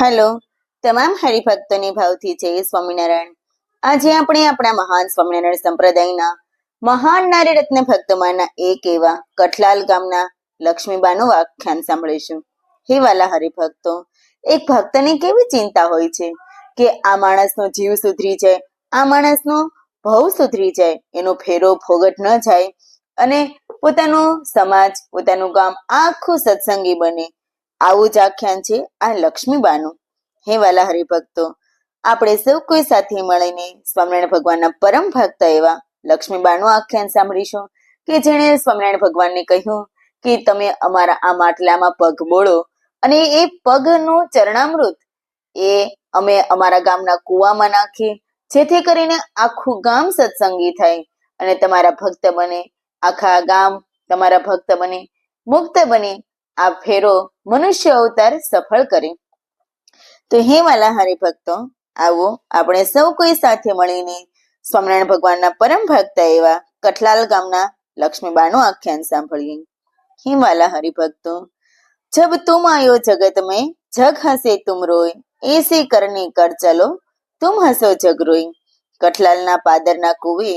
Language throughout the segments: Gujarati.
હેલો, તમામ હરિભક્તોની ભાવથી જય સ્વામિનારાયણ. આજે આપણે આપણા મહાન સ્વામિનારાયણ સંપ્રદાયના મહાન નારી રત્ન ભક્તોમાંના એક એવા કઠલાલ ગામના લક્ષ્મીબાનું આખ્યાન સાંભળીશું. હે વાલા હરિભક્તો, એક ભક્તને કેવી ચિંતા હોય છે કે આ માણસનો જીવ સુધરી જાય, આ માણસનો ભવ સુધરી જાય, એનો ફેરો ભોગટ ન જાય અને પોતાનું સમાજ, પોતાનું ગામ આખું સત્સંગી બને. આવું જ આખ્યાન છે આ લક્ષ્મીબાનું હે વાલા હરિભક્તો, આપણે સૌ કોઈ સાથે મળીને સ્વામિનારાયણ ભગવાનના પરમ ભક્ત એવા લક્ષ્મીબાનું આખ્યાન સાંભળીશું કે જેણે સ્વામિનારાયણ ભગવાનને કહ્યું કે તમે અમારા આ માટલામાં પગ બોળો અને એ પગનું ચરણામૃત એ અમે અમારા ગામના કુવામાં નાખીએ, જેથી કરીને આખું ગામ સત્સંગી થાય અને તમારા ભક્ત બને, આખા ગામ તમારા ભક્ત બને, મુક્ત બને આ ફેરો મનુષ્ય અવતાર સફળ કરે. તો હે વાલા હરિભક્તો આવો આપણે સૌ કોઈ સાથે મળીને સ્વામિનારાયણ ભગવાનના પરમ ભક્ત એવા કઠલાલ ગામના લક્ષ્મીબાનું આખ્યાન સાંભળીએ. હે વાલા હરિભક્તો જબ તુમ આયો જગત મેં જગ હસે તુમ રોય, એસે કરને કર ચલો, તુમ હસો જગ રોય. કઠલાલના પાદરના કુવે,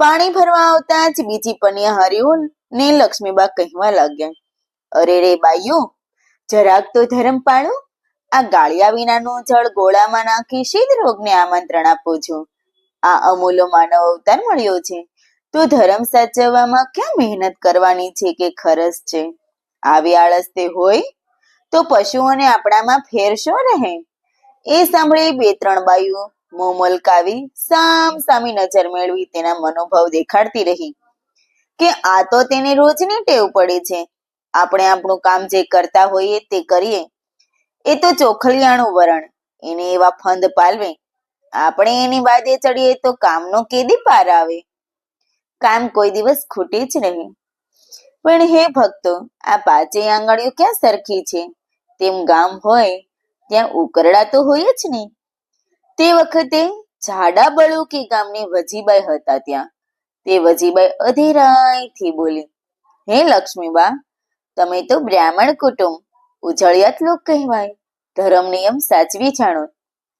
પાણી ભરવા આવતા જ બીજી પનિયા હરિયો ને લક્ષ્મીબા કહેવા લાગ્યા. અરે રે બાઈઓ, જરાક તો ધર્મ પાળો. આ ગાળિયા વિનાનું જળ ગોળામાં નાખી શીત રોગને આમંત્રણ આપો છો. આ અમૂલો માનવ અવતાર મળ્યો છે. તો ધર્મ સાચવવામાં ક્યાં મહેનત કરવાની છે કે ખરસ છે? આવી આળસ તે હોય તો પશુઓને આપણામાં ફેર શો રહે? એ સાંભળી બે ત્રણ બાઈઓ મોં મલકાવી સામ સામી નજર મેળવી તેના મનોભાવ દેખાડતી રહી કે આ તો તેને રોજની ટેવ પડે છે. આપણે આપણું કામ જે કરતા હોઈએ તે કરીએ. એ તો ચોખલિયાણું વરણ. એને એવા ફંદ પાલવે. આપણે એની બાજે ચડીએ તો કામનો કેદી પાર આવે. કામ કોઈ દિવસ ખૂટે જ નહીં. પણ હે ભક્તો, આ પાંચેય આંગળીઓ ક્યાં સરખી છે? તેમ ગામ હોય, ત્યાં ઉકરડા તો હોય જ નહીં. તે વખતે જાડા બળુકી ગામની વજીબાઈ હતા ત્યાં. તે વજીબાઈ અધીરાઈથી બોલી, હે લક્ષ્મીબા તમે તો બ્રાહ્મણ કુટુંબ, ઉજળિયાત લોક કહેવાય, ધર્મ નિયમ સાચવી જાણો,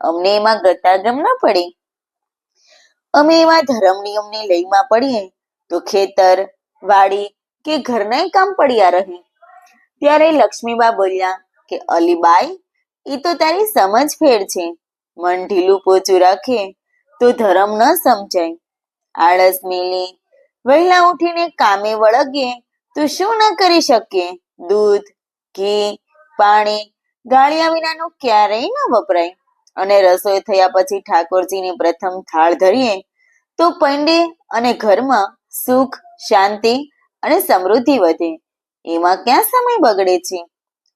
અમને એમાં ગતાગમ ન પડે. અમે એવા ધર્મ નિયમની લઈમાં પડીએ તો ખેતર, વાડી કે ઘરના કામ પડ્યા રહે. ત્યારે લક્ષ્મીબા બોલ્યા કે, અલીબાઈ એ તો તારી સમજ ફેર છે. મન ઢીલું પોચું રાખે તો ધર્મ ન સમજાય. આળસ મેલી, વહેલા ઉઠીને કામે વળગીએ તો શું ન કરી શકીએ દૂધ, ઘી, પાણી, ગાળિયા વિનાનું ક્યારેય ન વપરાય. અને રસોઈ થયા પછી ઠાકોરજીની પ્રથમ થાળ ધરીએ, તો પંડે અને ઘરમાં સુખ, શાંતિ અને સમૃદ્ધિ વધે. એમાં ક્યાં સમય બગડે છે?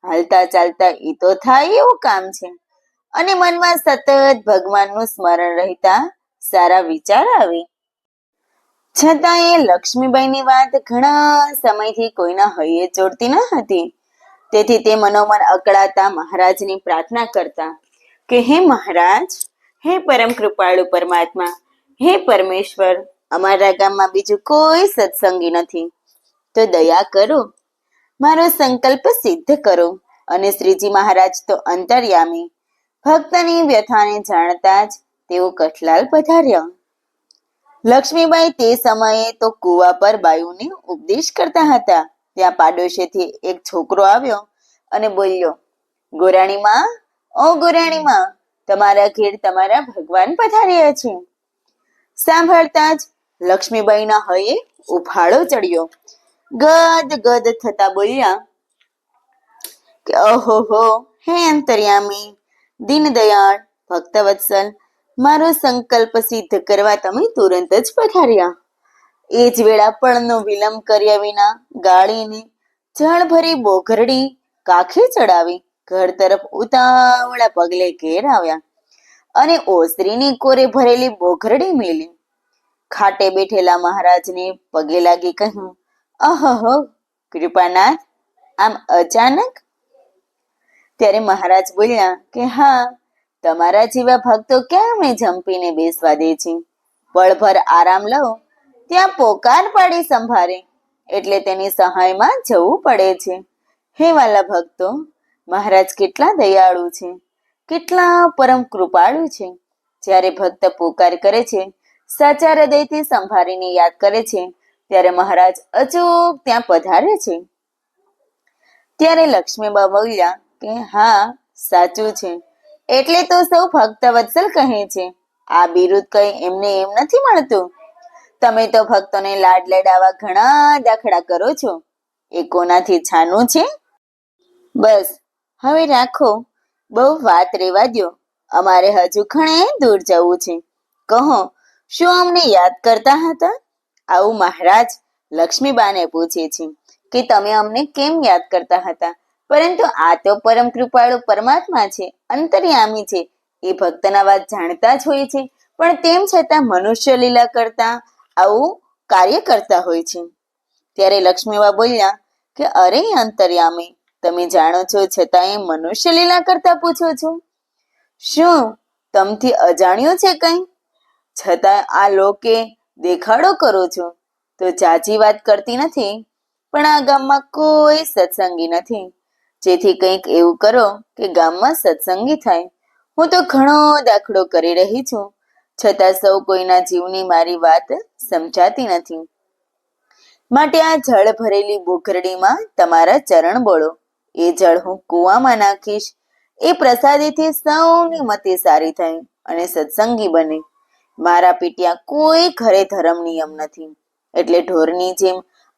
હાલતા ચાલતા એ તો થાય એવું કામ છે. અને મનમાં સતત ભગવાનનું સ્મરણ રહેતા સારા વિચાર આવે. છતાં એ લક્ષ્મીબાઈની વાત ઘણા સમયથી કોઈના હૈયે જોડતી ન હતી. તેથી તે મનોમન અકળાતા મહારાજની પ્રાર્થના કરતા કે, હે મહારાજ, હે પરમ કૃપાળુ પરમાત્મા, હે પરમેશ્વર, અમારા ગામમાં બીજું કોઈ સત્સંગી નથી. તો દયા કરો. મારો સંકલ્પ સિદ્ધ કરો. અને શ્રીજી મહારાજ તો અંતર્યામી. ભક્તની વ્યથાને જાણતા જ તેઓ કઠલાલ પધાર્યા. લક્ષ્મીબાઈ તે સમયે તો કુવા પર બાયુને ઉપદેશ કરતા હતા. ત્યાં પાડોશેથી એક છોકરો આવ્યો અને બોલ્યો, ગોરાણીમાં, ઓ ગોરાણીમાં, તમારા ઘેર તમારા ભગવાન પધાર્યા છે. સાંભળતા જ લક્ષ્મીબાઈના હયે ઉફાળો ચડ્યો. ગદ ગદ થતા બોલ્યા, કે ઓહો હો હે અંતર્યામી, દીનદયાળ, ભક્તવત્સલ મારો સંકલ્પ સિદ્ધ કરવા તમે તુરંત જ પધાર્યા. એ જ વેળાપણનો વિલંબ કર્યા વિના ગાળીને જળ ભરી બોઘરડી કાખે ચડાવી ઘર તરફ ઉતાવળા પગલે ઘેર આવ્યા અને ઓસરીની કોરે ભરેલી બોઘરડી મેલી. ખાટે બેઠેલા મહારાજને પગે લાગી કહ્યું અહહ કૃપાનાથ, આમ અચાનક? ત્યારે મહારાજ બોલ્યા કે, હા તમારા જેવા ભક્તો ક્યાં અમે જંપીને બેસવા દે છે? પળભર આરામ લો, ત્યાં પોકાર પાડી સંભાળે એટલે તેની સહાયમાં જવું પડે છે. હે વાલા ભક્તો, મહારાજ કેટલા દયાળુ છે, કેટલા પરમ કૃપાળુ છે. જ્યારે ભક્ત પોકાર કરે છે, સાચા હૃદયથી સંભાળીને યાદ કરે છે, ત્યારે મહારાજ અચૂક ત્યાં પધારે છે. ત્યારે લક્ષ્મીબા બોલ્યા કે હા, સાચું છે. એટલે તો સૌ ભક્ત વત્સલ કહે છે. આ બિરુદ કઈ એમને એમ નથી મળતું? તમે તો ભક્તોને લાડ લડાવા ઘણા દાખલા કરો છો. એ કોનાથી છાનું છે? બસ, હવે રાખો. બહુ વાત રેવા દ્યો. અમારે હજુ ઘણે દૂર જવું છે. કહો, શું અમને યાદ કરતા હતા? આવું મહારાજ લક્ષ્મીબાને પૂછે છે કે તમે અમને કેમ યાદ કરતા હતા? પરંતુ આ તો પરમ કૃપાળુ પરમાત્મા છે, અંતર્યામી છે. એ ભક્તના વાત જાણતા જ હોય છે, પણ તેમ છતાં મનુષ્ય લીલા કરતા આવું કાર્ય કરતા હોય છે. ત્યારે લક્ષ્મીબા બોલ્યા કે, અરે અંતર્યામી, તમે જાણો છો, છતાં એ મનુષ્ય લીલા કરતા પૂછો છો. શું? તમથી અજાણ્યું છે કઈ? છતાં આ લોકે દેખાડો કરો છો. તો જાજી વાત કરતી નથી, પણ આ ગામમાં કોઈ સત્સંગી નથી. જેથી કંઈક એવું કરો કે ગામમાં સત્સંગી થાય. હું તો ઘણો દાખલો કરી રહી છું, છતાં સૌ કોઈના જીવની મારી વાત સમજાતી નથી. માટે આ જળ ભરેલી બોખરડીમાં તમારા ચરણ બોળો. એ જળ હું કૂવામાં નાખીશ. એ પ્રસાદીથી સૌની મતે સારી થાય અને સત્સંગી બને. મારા પીટિયા કોઈ ઘરે ધર્મ નિયમ નથી. એટલે ઢોરની જેમ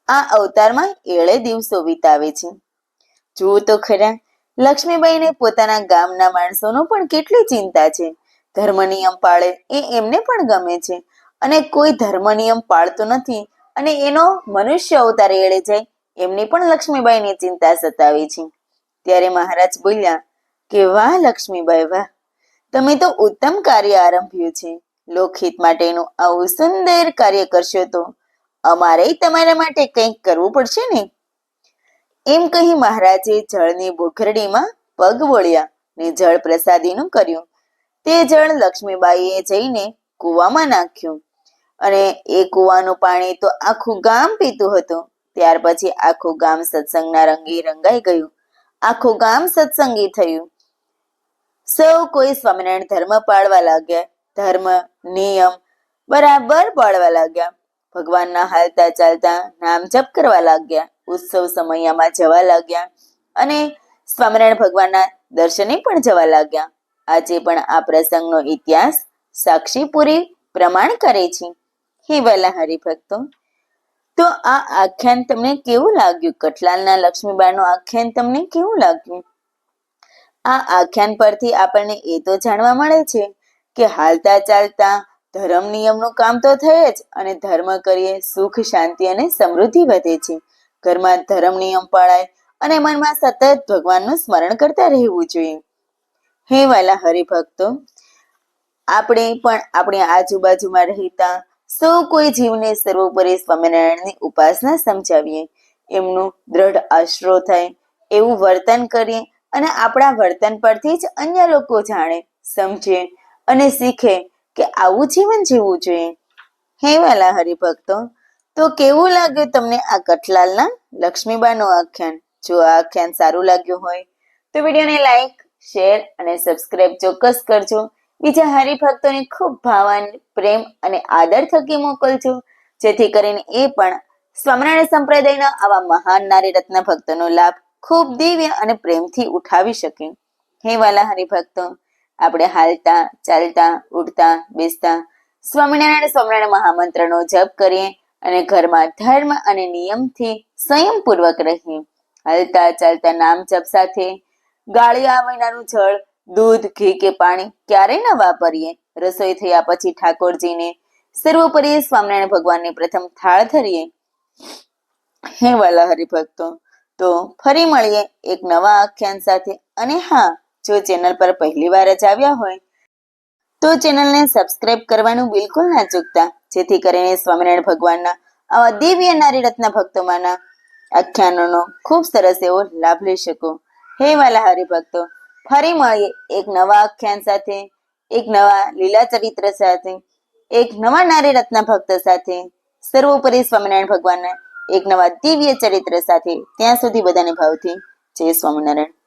આ અવતારમાં એળે દિવસો વિતાવે છે. જુઓ તો ખરા, લક્ષ્મીબાઈને પોતાના ગામના માણસોનો પણ કેટલી ચિંતા છે. ધર્મ નિયમ પાળે એ એમને પણ ગમે છે. અને કોઈ ધર્મ નિયમ પાળતો નથી અને એનો મનુષ્ય અવતાર એળે જાય, એમની પણ લક્ષ્મીબાઈની ચિંતા સતાવે છે. ત્યારે મહારાજ બોલ્યા, કે વાહ લક્ષ્મીબાઈ, વાહ! તમે તો ઉત્તમ કાર્ય આરંભ્યું છે. લોકહિત માટેનું આવું સુંદર કાર્ય કરશો તો અમારે તમારા માટે કંઈક કરવું પડશે ને? એમ કહી મહારાજે જળની બોખરડીમાં પગ વળ્યા ને જળ પ્રસાદીનું કર્યું. તે જળ લક્ષ્મીબાઈએ જઈને કૂવામાં નાખ્યું. અને એ કૂવાનું પાણી તો આખું ગામ પીતું હતું. ત્યાર પછી આખું ગામ સત્સંગના રંગે રંગાઈ ગયું. આખું ગામ સત્સંગી થયું. સૌ કોઈ સ્વામિનારાયણ ધર્મ પાળવા લાગ્યા. ધર્મ, નિયમ બરાબર પાળવા લાગ્યા. ભગવાનના હાલતા ચાલતા નામ જપ કરવા લાગ્યા. ઉત્સવ સમયમાં જવા લાગ્યા અને સ્વામિનારાયણ ભગવાનના દર્શને પણ જવા લાગ્યા. આજે પણ આ પ્રસંગનો ઇતિહાસ સાક્ષી પૂરી પ્રમાણ કરે છે. હે વહેલા હરિભક્તો તો આ આખ્યાન તમને કેવું લાગ્યું? કઠલાલના લક્ષ્મીબાનું આખ્યાન તમને કેવું લાગ્યું? આ આખ્યાન પરથી આપણને એ તો જાણવા મળે છે કે હાલતા ચાલતા ધર્મ નિયમનું કામ તો થયે જ અને ધર્મ કરીએ સુખ, શાંતિ અને સમૃદ્ધિ વધે છે. ઘરમાં ધર્મ નિયમ પાળાય અને મનમાં સતત ભગવાનનું સ્મરણ કરતા રહેવું જોઈએ. હે વાલા હરિભક્તો, આપણે પણ આપણી આજુબાજુમાં રહેતા સૌ કોઈ જીવને સર્વોપરી સ્વામિનારાયણની ઉપાસના સમજાવીએ. એમનું દ્રઢ આશરો થાય, એવું વર્તન કરીએ અને આપણા વર્તન પરથી જ અન્ય લોકો જાણે, સમજે અને શીખે કે આવું જીવન જીવવું જોઈએ. હે વાલા હરિભક્તો તો કેવું લાગ્યું તમને આ કઠલાલના લક્ષ્મીબાનું આખ્યાન? જો આ આખ્યાન સારું લાગ્યું હોય, તો વિડીયોને લાઈક, શેર અને સબસ્ક્રાઇબ ચોક્કસ કરજો. બીજા હરિભક્તોને ખૂબ ભાવાન, પ્રેમ અને આદર થકી મોકલજો. જેથી કરીને એ પણ સ્વામિનારાયણ સંપ્રદાયના આવા મહાન નારી રત્ન ભક્તોનો લાભ ખૂબ દિવ્ય અને પ્રેમથી ઉઠાવી શકે. હે વાલા હરિભક્તો આપણે હાલતા, ચાલતા, ઉડતા, બેસતા સ્વામિનારાયણ સ્વામિનારાયણ મહામંત્રનો જપ કરીએ. અને ઘરમાં ધર્મ અને નિયમથી સંયમપૂર્વક રહીએ. હાલતા ચાલતા નામ જપ સાથે ગાળિયા વિનાનું જળ, દૂધ, ઘી કે પાણી ક્યારેય ન વાપરીએ. રસોઈ થયા પછી ઠાકોરજીને સર્વોપરી સ્વામિનારાયણ ભગવાનને પ્રથમ થાળ ધરીએ. હે વાલા હરિભક્તો તો ફરી મળીએ એક નવા આખ્યાન સાથે. અને હા, જો ચેનલ પર પહેલી વાર જ આવ્યા હોય તો ચેનલને સબસ્ક્રાઇબ કરવાનું બિલકુલ ના ચૂકતા. જેથી કરીને સ્વામિનારાયણ ભગવાનના આવા દિવ્ય નારી ભક્તોમાંના આખ્યાનોનો ખૂબ સરસ એવો લાભ લઈ શકો. હે વાલા હરિભક્તો ફરી મળીએ એક નવા આખ્યાન સાથે, એક નવા લીલા ચરિત્ર સાથે, એક નવા નારી રત્ન ભક્ત સાથે. સર્વોપરી સ્વામિનારાયણ ભગવાનના એક નવા દિવ્ય ચરિત્ર સાથે. ત્યાં સુધી બધાને ભાવથી જય સ્વામિનારાયણ.